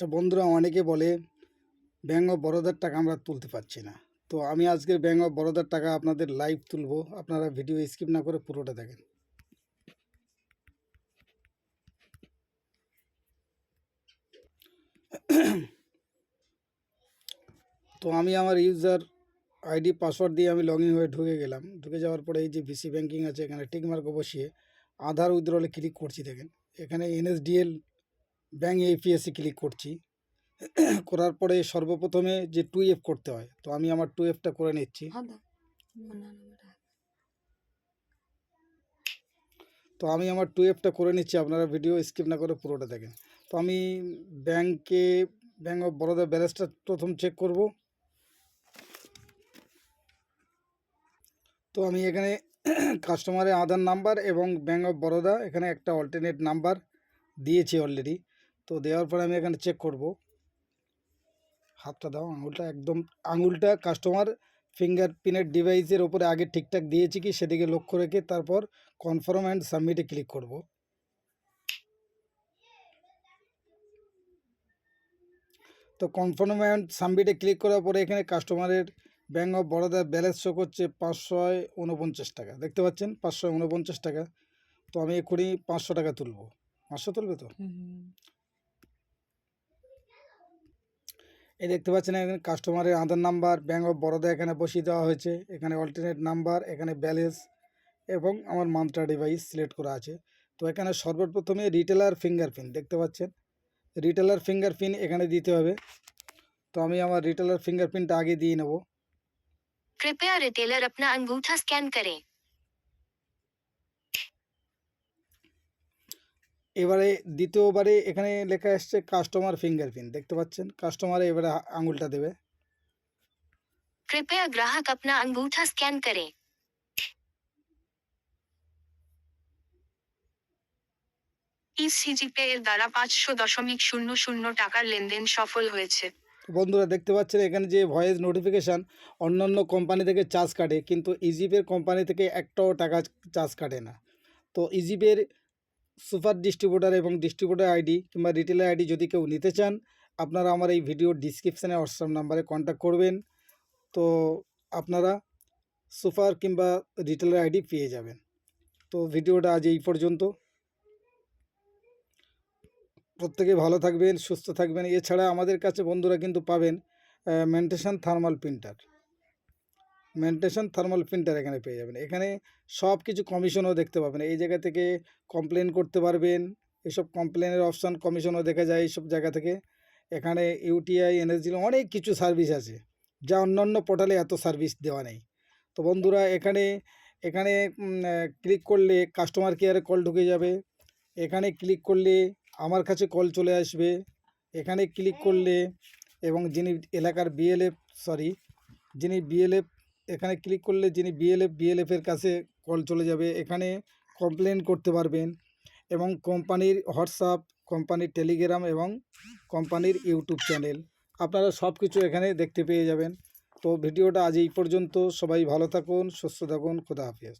আচ্ছা বন্ধুরা অনেকে বলে ব্যাঙ্ক অফ বরোদার টাকা আমরা তুলতে পারছি না। তো আমি আজকে ব্যাঙ্ক অফ বরোদার টাকা আপনাদের লাইভ তুলব। আপনারা ভিডিও স্কিপ না করে পুরোটা দেখেন। তো আমি আমার ইউজার আইডি পাসওয়ার্ড দিয়ে আমি লগ ইন হয়ে ঢুকে গেলাম। ঢুকে যাওয়ার পরে এই যে ভিসি ব্যাঙ্কিং আছে, এখানে টিকমার্ক বসিয়ে আধার উইথড্রলে ক্লিক করছি, দেখেন। এখানে এনএসডিএল ব্যাঙ্ক এপিএসসি ক্লিক করছি। করার পরে সর্বপ্রথমে যে টু এফ করতে হয় তো আমি আমার টু এফটা করে নিচ্ছি। তো আমি আমার টু এফটা করে নিচ্ছি আপনারা ভিডিও স্কিপ না করে পুরোটা দেখেন। তো আমি ব্যাংকে ব্যাঙ্ক অফ বরোদা ব্যালেন্সটা প্রথম চেক করব। তো আমি এখানে কাস্টমারের আধার নাম্বার এবং ব্যাঙ্ক অফ বরোদা এখানে একটা অল্টারনেট নাম্বার দিয়েছি অলরেডি তো দেওয়ার পরে আমি এখানে চেক করব। হাতটা দাও, আঙুলটা একদম, আঙুলটা কাস্টমার ফিঙ্গার প্রিন্টের ডিভাইসের ওপরে আগে ঠিকঠাক দিয়েছি কি সেদিকে লক্ষ্য রেখে তারপর কনফার্ম অ্যান্ড সাবমিটে ক্লিক করব। তো কনফার্ম অ্যান্ড সাবমিটে ক্লিক করার পরে এখানে কাস্টমারের ব্যাঙ্ক অফ বরোদার ব্যালেন্স শো করছে পাঁচশো উনপঞ্চাশ টাকা। দেখতে পাচ্ছেন? পাঁচশো উনপঞ্চাশ টাকা। তো আমি এক্ষুনি পাঁচশো টাকা তুলবো। পাঁচশো তুলবে তো? এই দেখতে পাচ্ছেন এখানে কাস্টমারের Aadhaar number bank of Baroda এখানে বসিয়ে দেওয়া হয়েছে। এখানে অল্টারনেট নাম্বার এখানে ব্যালেন্স এবং আমার মান্ত্রা ডিভাইস সিলেক্ট করা আছে। তো এখানে সর্বপ্রথমে রিটেলার ফিঙ্গারপ্রিন্ট দেখতে পাচ্ছেন। রিটেলার ফিঙ্গারপ্রিন্ট এখানে দিতে হবে। তো আমি আমার রিটেলার ফিঙ্গারপ্রিন্টটা আগে দিয়ে নেব। কৃপয়া রিটেলার আঙ্গুঠা স্ক্যান করে এবারে দ্বিতীয়বারে এখানে লেখা এসছে কাস্টমার ফিঙ্গারপ্রিন্ট দেখতে পাচ্ছেন কাস্টমারে এবারে আ- আঙুলটা দেবে कृपया ग्राहक अपना अंगूठा स्कैन करें ইসিজিপে এর দ্বারা পাঁচশো দশমিক শূন্য শূন্য টাকার লেনদেন সফল হয়েছে তো বন্ধুরা দেখতে পাচ্ছেন এখানে যে ভয়েস নোটিফিকেশান অন্যান্য কোম্পানি থেকে চার্জ কাটে কিন্তু ইজিপের কোম্পানি থেকে একটাও টাকা চার্জ কাটে না তো ইজিপের সুপার ডিস্ট্রিবিউটার এবং ডিস্ট্রিবিউটার আইডি কিংবা রিটেলার আইডি যদি কেউ নিতে চান, আপনারা আমার এই ভিডিওর ডিসক্রিপশানে হোয়াটসঅ্যাপ নাম্বারে কন্ট্যাক্ট করবেন। তো আপনারা সুপার কিংবা রিটেলার আইডি পেয়ে যাবেন। তো ভিডিওটা আজ এই পর্যন্ত। প্রত্যেকে ভালো থাকবেন, সুস্থ থাকবেন। এছাড়া আমাদের কাছে বন্ধুরা কিন্তু পাবেন মেন্টেশন থার্মাল প্রিন্টার মেন্টেশন থার্মাল প্রিন্টার এখানে পেয়ে যাবেন। এখানে সব কিছু কমিশনও দেখতে পাবেন। এই জায়গা থেকে কমপ্লেন করতে পারবেন। এসব কমপ্লেনের অপশান কমিশনও দেখা যায় এইসব জায়গা থেকে। এখানে ইউটিআই এনএসজি অনেক কিছু সার্ভিস আছে। যা অন্যান্য পোর্টালে এত সার্ভিস দেওয়া নেই। তো বন্ধুরা, এখানে এখানে ক্লিক করলে কাস্টমার কেয়ারে কল ঢুকে যাবে। এখানে ক্লিক করলে আমার কাছে কল চলে আসবে। এখানে ক্লিক করলে এবং যিনি এলাকার বিএলএফ সরি যিনি বিএলএফ এখানে ক্লিক করলে যিনি বিএলএফ বিএলএফের কাছে কল চলে যাবে। এখানে কমপ্লেন করতে পারবেন এবং কোম্পানির হোয়াটসঅ্যাপ কোম্পানির টেলিগ্রাম এবং কোম্পানির ইউটিউব চ্যানেল আপনারা সব কিছু এখানে দেখতে পেয়ে যাবেন। তো ভিডিওটা আজ এই পর্যন্ত। সবাই ভালো থাকুন, সুস্থ থাকুন। খোদা হাফিজ।